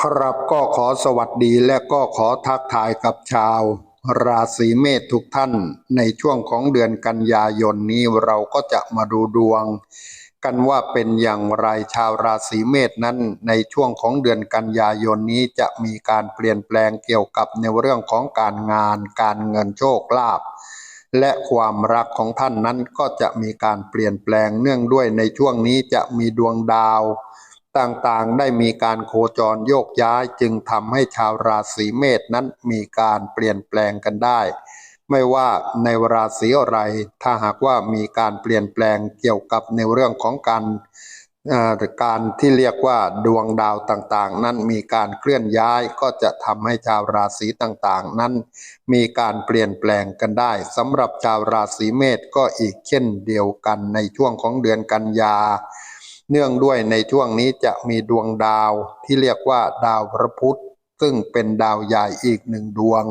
ครับก็ขอสวัสดีและก็ขอทักทายกับชาว ราศีเมษทุกท่าน ในช่วงของเดือนกันยายนนี้เราก็จะมาดูดวง กันว่าเป็นอย่างไรชาวราศีเมษนั้น ในช่วงของเดือนกันยายนนี้จะมีการเปลี่ยนแปลงเกี่ยวกับในเรื่องของการงาน การเงินโชคลาภและความรักของท่านนั้นก็จะมีการเปลี่ยนแปลงเนื่องด้วยในช่วงนี้จะมีดวงดาว ต่างๆ ได้มีการโคจรโยกย้ายจึงทำให้ชาวราศีเมษนั้นมีการเปลี่ยนแปลงกันได้ ไม่ว่าในราศีอะไร ถ้าหากว่ามีการเปลี่ยนแปลงเกี่ยวกับในเรื่องของการการที่เรียกว่าดวงดาวต่างๆ นั้นมีการเคลื่อนย้ายก็จะทำให้ชาวราศีต่างๆ นั้น มีการเปลี่ยนแปลงกันได้สำหรับชาวราศีเมษก็อีกเช่นเดียวกันในช่วงของเดือนกันยา เนื่องด้วยในช่วงนี้จะมีดวงดาวที่เรียกว่าดาวพระพุธซึ่งเป็นดาวใหญ่อีกหนึ่งดวง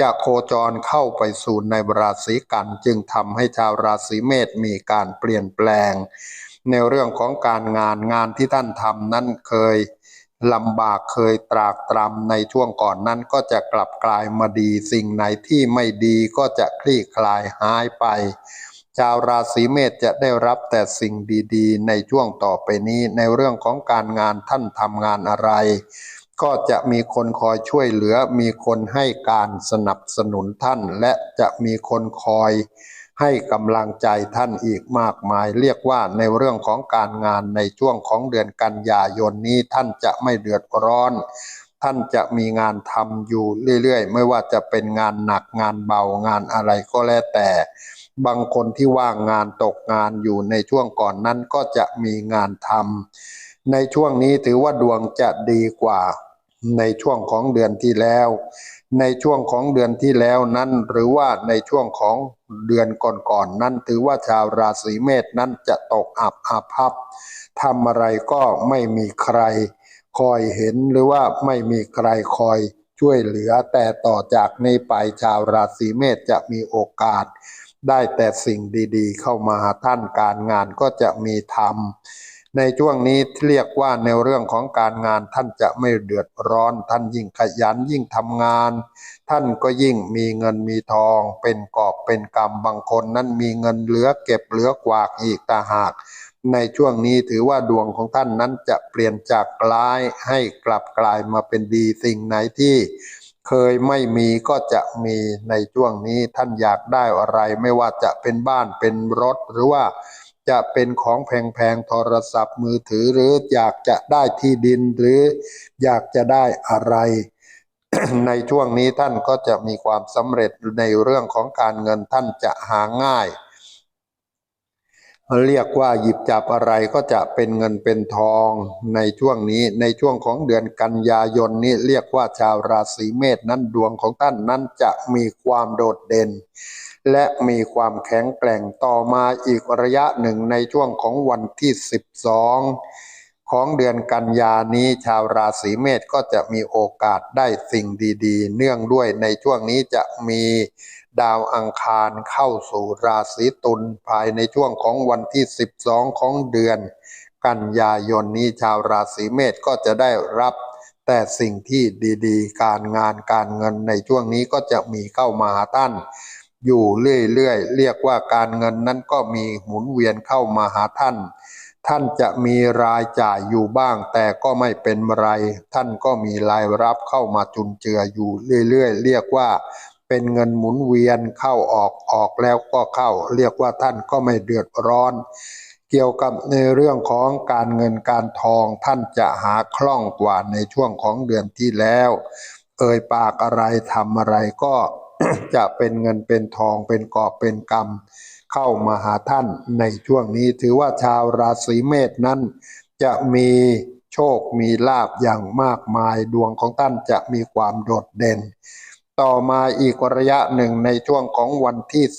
จะโคจรเข้าไปสู่ในราศีกันจึงทำให้ชาวราศีเมษมีการเปลี่ยนแปลง ในเรื่องของการงานงานที่ท่านทำนั้นเคยลำบากเคยตรากตรำในช่วงก่อนนั้นก็จะกลับกลายมาดีสิ่งไหนที่ไม่ดีก็จะคลี่คลายหายไป ชาวราศีเมษจะได้รับแต่สิ่งดีๆ ในช่วงต่อไปนี้ในเรื่องของการงานท่านทำงานอะไร ก็จะมีคนคอยช่วยเหลือ มีคนให้การสนับสนุนท่าน และจะมีคนคอยให้กำลังใจท่านอีกมากมาย เรียกว่าในเรื่องของการงานในช่วงของเดือนกันยายนนี้ท่านจะไม่เดือดร้อน ท่านจะมีงานทำอยู่เรื่อยๆ ไม่ว่าจะเป็นงานหนักงานเบางานอะไรก็แล้วแต่ บางคนที่ว่างงานตกงานอยู่ในช่วงก่อนนั้นก็จะมีงานทำในช่วงนี้ถือว่าดวงจะดีกว่าในช่วงของเดือนที่แล้ว ในช่วงของเดือนที่แล้วนั้นหรือว่าในช่วงของเดือนก่อนๆนนั้น ถือว่าชาวราศีเมษนั้นจะตกอับอาภัพทำอะไรก็ไม่มีใครคอยเห็นหรือว่าไม่มีใครคอยช่วยเหลือแต่ต่อจากนี้ไปชาวราศีเมษจะมีโอกาส ได้แต่สิ่งดีๆ เข้ามาท่านการงานก็จะมีทำในช่วงนี้เรียกว่าในเรื่องของการงานท่านจะไม่เดือดร้อน ท่านยิ่งขยันยิ่งทำงาน ท่านก็ยิ่งมีเงินมีทอง เป็นกอบเป็นกำบางคนนั้นมีเงินเหลือเก็บเหลือกวากอีกตาหาก ในช่วงนี้ถือว่าดวงของท่านนั้นจะเปลี่ยนจากร้ายให้กลับกลายมาเป็นดีสิ่งไหนที่ เคยไม่มีก็จะมีในช่วงนี้ท่านอยากได้อะไร ไม่ว่าจะเป็นบ้านเป็นรถหรือว่าจะเป็นของแพงๆโทรศัพท์มือถือหรืออยากจะได้ที่ดินหรืออยากจะได้อะไร ในช่วงนี้ท่านก็จะมีความสำเร็จในเรื่องของการเงินท่านจะหาง่าย เรียกว่าหยิบจับอะไรก็จะเป็นเงินเป็นทองในช่วงนี้ในช่วงของเดือนกันยายนนี้เรียกว่าชาวราศีเมษนั้นดวงของท่านนั้นจะมีความโดดเด่น และมีความแข็งแกร่งต่อมาอีกระยะหนึ่งในช่วงของวันที่ 12 ของเดือนกันยานี้ชาวราศีเมษก็จะมีโอกาสได้สิ่งดีๆ เนื่องด้วยในช่วงนี้จะมีดาวอังคารเข้าสู่ราศีตุลภายในช่วงของวันที่ 12 ของเดือน กันยายนนี้ชาวราศีเมษก็จะได้รับแต่สิ่งที่ดีๆ การงานการเงินในช่วงนี้ก็จะมีเข้ามาหาท่านอยู่เรื่อยๆเรียกว่าการเงินนั้นก็มีหมุนเวียนเข้ามาหาท่าน ท่านจะมีรายจ่ายอยู่บ้าง แต่ก็ไม่เป็นไร ท่านก็มีรายรับเข้ามาจุนเจืออยู่เรื่อยๆ เรียกว่า เป็นเงินหมุนเวียนเข้าออกออกแล้วก็เข้า เรียกว่าท่านก็ไม่เดือดร้อน เกี่ยวกับในเรื่องของการเงินการทอง ท่านจะหาคล่องกว่าในช่วงของเดือนที่แล้ว เอ่ยปากอะไรทำอะไรก็จะเป็นเงินเป็นทองเป็นกอบเป็นกำ เข้ามาหาท่านในช่วงนี้ถือว่าชาวราศีเมษนั้น จะมีโชคมีลาบอย่างมากมายดวงของท่านจะมีความโดดเด่น ต่อมาอีกระยะหนึ่งในช่วงของวันที่ 13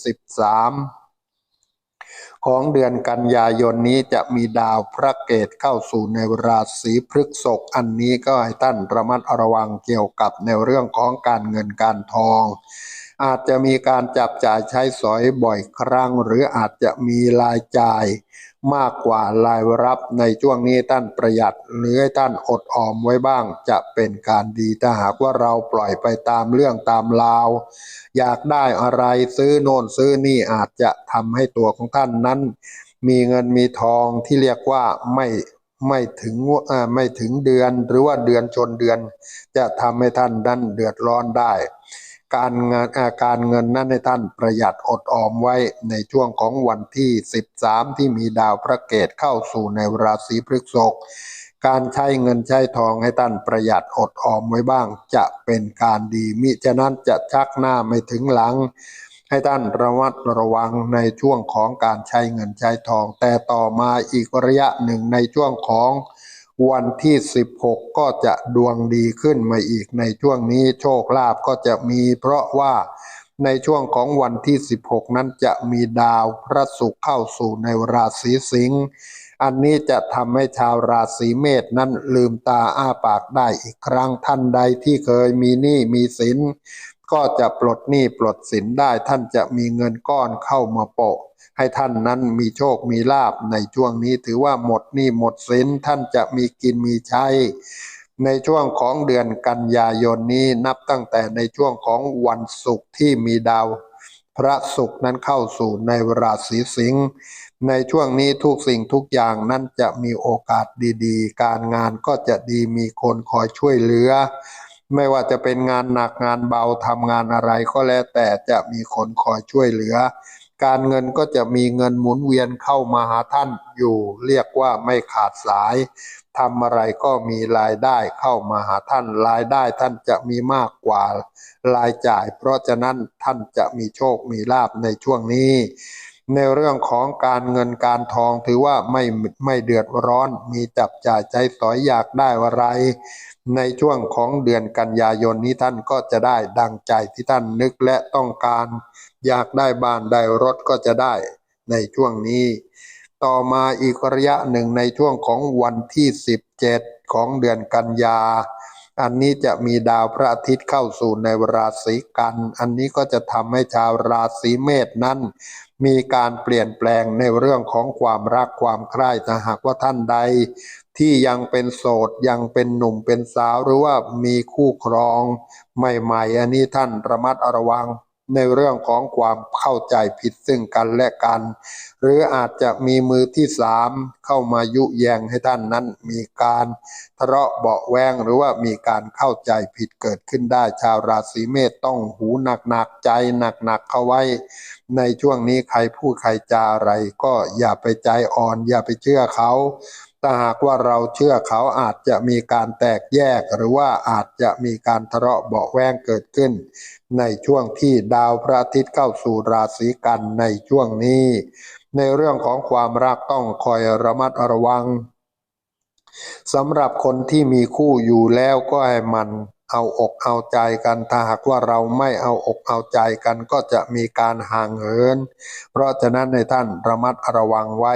ของเดือนกันยายนนี้จะมีดาวพระเกตเข้าสู่ในราศีพฤษภอันนี้ก็ให้ท่านระมัดระวังเกี่ยวกับในเรื่องของการเงินการทอง อาจจะมีการจับจ่ายใช้สอยบ่อยครั้ง หรืออาจจะมีรายจ่ายมากกว่ารายรับในช่วงนี้ท่านประหยัดหรือท่านอดออมไว้บ้าง จะเป็นการดีถ้าหากว่าเราปล่อยไปตามเรื่องตามราว อยากได้อะไรซื้อโน่นซื้อนี่อาจจะทำให้ตัวของท่านนั้น มีเงินมีทองที่เรียกว่าไม่ไม่ถึงอ่าไม่ถึงเดือนหรือว่าเดือนชนเดือน จะทำให้ท่านนั้นเดือดร้อนได้ การงานการเงินนั้นให้ท่านประหยัดอดออมไว้ในช่วงของวันที่ 13 ที่มีดาวพระเกตเข้าสู่ในราศีพฤษภการใช้เงินใช้ทองให้ท่านประหยัดอดออมไว้บ้าง จะเป็นการดีมิฉะนั้นจะชักหน้าไม่ถึงหลัง ให้ท่านระมัดระวังในช่วงของการใช้เงินใช้ทอง แต่ต่อมาอีกระยะหนึ่งในช่วงของ วันที่ 16 ก็จะดวงดีขึ้นมาอีกในช่วงนี้โชคลาภก็จะมีเพราะว่าในช่วงของวันที่ 16 นั้นจะมีดาวพระศุกร์เข้าสู่ในราศีสิงห์อันนี้จะทำให้ชาวราศีเมษนั้นลืมตาอ้าปากได้อีกครั้งท่านใดที่เคยมีหนี้มีสินก็จะปลดหนี้ปลดสินได้ท่านจะมีเงินก้อนเข้ามาโปะ ให้ท่านนั้นมีโชคมีลาบในช่วงนี้ถือว่าหมดหนี้หมดสินท่านจะมีกินมีใช้ในช่วงของเดือนกันยายนนี้นับตั้งแต่ในช่วงของวันศุกร์ที่มีดาว พระศุกร์นั้นเข้าสู่ในราศีสิงห์ในช่วงนี้ทุกสิ่งทุกอย่างนั้นจะมีโอกาสดีๆ การงานก็จะดีมีคนคอยช่วยเหลือ ไม่ว่าจะเป็นงานหนักงานเบาทำงานอะไรก็แล้วแต่จะมีคนคอยช่วยเหลือ การเงินก็จะมีเงินหมุนเวียนเข้ามาหาท่านอยู่ เรียกว่าไม่ขาดสายทำอะไรก็มีรายได้เข้ามาหาท่านรายได้ท่านจะมีมากกว่ารายจ่าย เพราะฉะนั้นท่านจะมีโชคมีลาบในช่วงนี้ ในเรื่องของการเงินการทองถือว่าไม่ไม่เดือดร้อนมีจับจ่ายใจสอยอยากได้อะไร ในช่วงของเดือนกันยายนนี้ท่านก็จะได้ดังใจที่ท่านนึกและต้องการ อยากได้บ้านได้รถก็จะได้ในช่วงนี้ ต่อมาอีกระยะหนึ่งในช่วงของวันที่ 17 ของเดือนกันยา อันนี้จะมีดาวพระอาทิตย์เข้าสู่ในราศีกัน อันนี้ก็จะทำให้ชาวราศีเมษนั้น มีการเปลี่ยนแปลงในเรื่องของความรักความใคร่ถ้าหากว่าท่านใด ที่ยังเป็นโสดยังเป็นหนุ่มเป็นสาวหรือว่ามีคู่ครองใหม่ ๆ อันนี้ท่านระมัดระวัง ในเรื่องของความเข้าใจผิดซึ่งกันและกัน หรืออาจจะมีมือที่สามเข้ามายุแยงให้ท่านนั้นมีการทะเลาะเบาแวงหรือว่ามีการเข้าใจผิดเกิดขึ้นได้ ชาวราศีเมษต้องหูหนักๆใจหนักๆเข้าไว้ ในช่วงนี้ใครพูดใครจาอะไร ก็อย่าไปใจอ่อน อย่าไปเชื่อเขา ถ้าหากว่าเราเชื่อเขาอาจจะมีการแตกแยก หรือว่าอาจจะมีการทะเลาะเบาแวงเกิดขึ้น ในช่วงที่ดาวพระอาทิตย์เข้าสู่ราศีกันในช่วงนี้ ในเรื่องของความรักต้องคอยระมัดระวังสำหรับคนที่มีคู่อยู่แล้วก็ให้มันเอาอกเอาใจกัน ถ้าหากว่าเราไม่เอาอกเอาใจกันก็จะมีการห่างเหิน เพราะฉะนั้นในท่านระมัดระวังไว้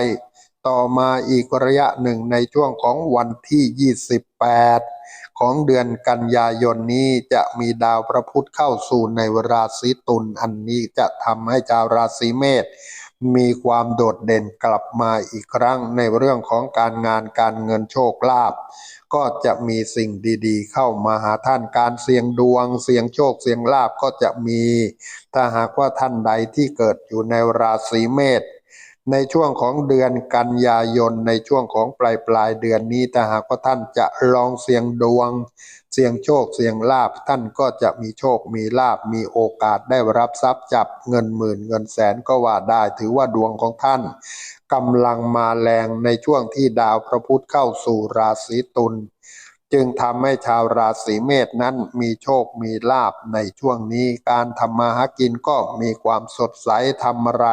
ต่อมาอีกระยะหนึ่งในช่วงของวันที่ 28 ของเดือนกันยายนนี้จะมีดาวพระพุธเข้าสู่ในราศีตุลอันนี้จะทำให้ชาวราศีเมษมีความโดดเด่นกลับมาอีกครั้งในเรื่องของการงานการเงินโชคลาภก็จะมีสิ่งดีๆ เข้ามาหาท่านการเสี่ยงดวง เสี่ยงโชคเสี่ยงลาภก็จะมี ถ้าหากว่าท่านใดที่เกิดอยู่ในราศีเมษ ในช่วงของเดือนกันยายนในช่วงของปลายปลายเดือนนี้ถ้าหากว่าท่านจะลองเสี่ยงดวง เสี่ยงโชคเสี่ยงลาบท่านก็จะมีโชคมีลาบมีโอกาสได้รับทรัพย์จับเงินหมื่นเงินแสนก็ว่าได้ถือว่าดวงของท่านกำลังมาแรงในช่วงที่ดาวพระพุธเข้าสู่ราศีตุลจึงทำให้ชาวราศีเมษนั้นมีโชคมีลาบในช่วงนี้การทำมาหากินก็มีความสดใสทำอะไร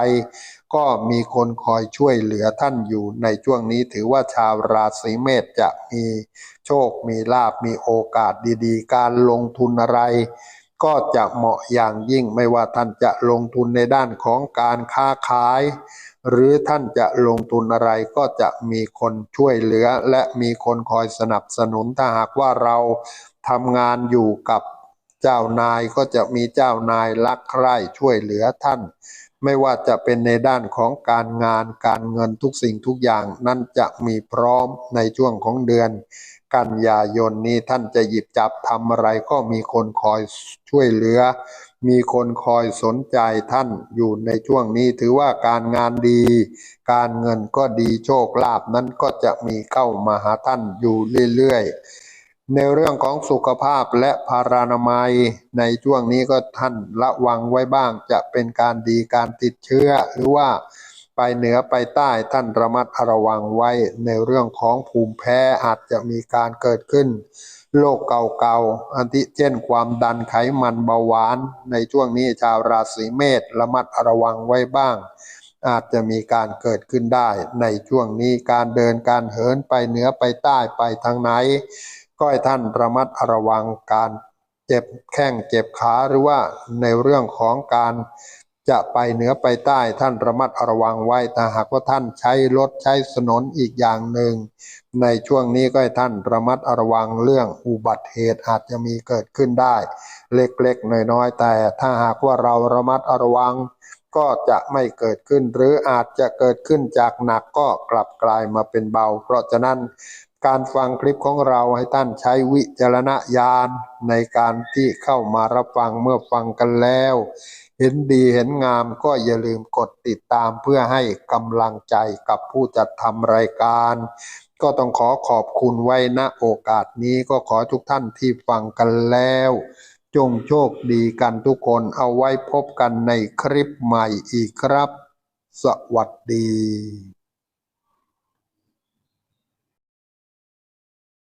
ก็มีคนคอยช่วยเหลือท่านอยู่ในช่วงนี้ถือว่าชาวราศีเมษจะมีโชคมีลาบมีโอกาสดีๆ การลงทุนอะไร ก็จะเหมาะอย่างยิ่งไม่ว่าท่านจะลงทุนในด้านของการค้าขาย หรือท่านจะลงทุนอะไรก็จะมีคนช่วยเหลือ และมีคนคอยสนับสนุนถ้าหากว่าเราทำงานอยู่กับเจ้านายก็จะมีเจ้านายรักใคร่ช่วยเหลือท่าน ไม่ว่าจะเป็นในด้านของการงานการเงินทุกสิ่งทุกอย่างนั่นจะมีพร้อมในช่วงของเดือน กันยายนนี้ท่านจะหยิบจับทำอะไรก็มีคนคอยช่วยเหลือ มีคนคอยสนใจท่านอยู่ในช่วงนี้ถือว่าการงานดี การเงินก็ดีโชคลาภนั้นก็จะมีเข้ามาหาท่านอยู่เรื่อยๆ ในเรื่องของสุขภาพและพารานามัย ในช่วงนี้ก็ท่านระวังไว้บ้างจะเป็นการดีการติดเชื้อ หรือว่าไปเหนือไปใต้ท่านระมัดระวังไว้ในเรื่องของภูมิแพ้อาจจะมีการเกิดขึ้นโรคเก่าๆอันที่เช่นความดันไขมันเบาหวาน ในช่วงนี้ชาวราศีเมษระมัดระวังไว้บ้าง อาจจะมีการเกิดขึ้นได้ ในช่วงนี้การเดินการเหินไปเหนือไปใต้ไปทางไหน ก็ให้ท่านระมัดระวังการเจ็บแข้งเจ็บขาหรือว่าในเรื่องของการจะไปเหนือไปใต้ท่านระมัดระวังไว้ถ้าหากว่าท่านใช้รถใช้ถนนอีกอย่างหนึ่ง ในช่วงนี้ก็ให้ท่านระมัดระวังเรื่องอุบัติเหตุอาจจะมีเกิดขึ้นได้ เล็กๆน้อยๆแต่ถ้าหากว่าเราระมัดระวัง ก็จะไม่เกิดขึ้น หรืออาจจะเกิดขึ้นจากหนักก็กลับกลายมาเป็นเบา เพราะฉะนั้น การฟังคลิปของเราให้ท่านใช้วิจารณญาณในการที่เข้ามารับฟังเมื่อฟังกันแล้ว เห็นดีเห็นงามก็อย่าลืมกดติดตามเพื่อให้กำลังใจกับผู้จัดทำรายการ ก็ต้องขอขอบคุณไว้ณโอกาสนี้ก็ขอทุกท่านที่ฟังกันแล้ว จงโชคดีกันทุกคนเอาไว้พบกันในคลิปใหม่อีกครับ สวัสดี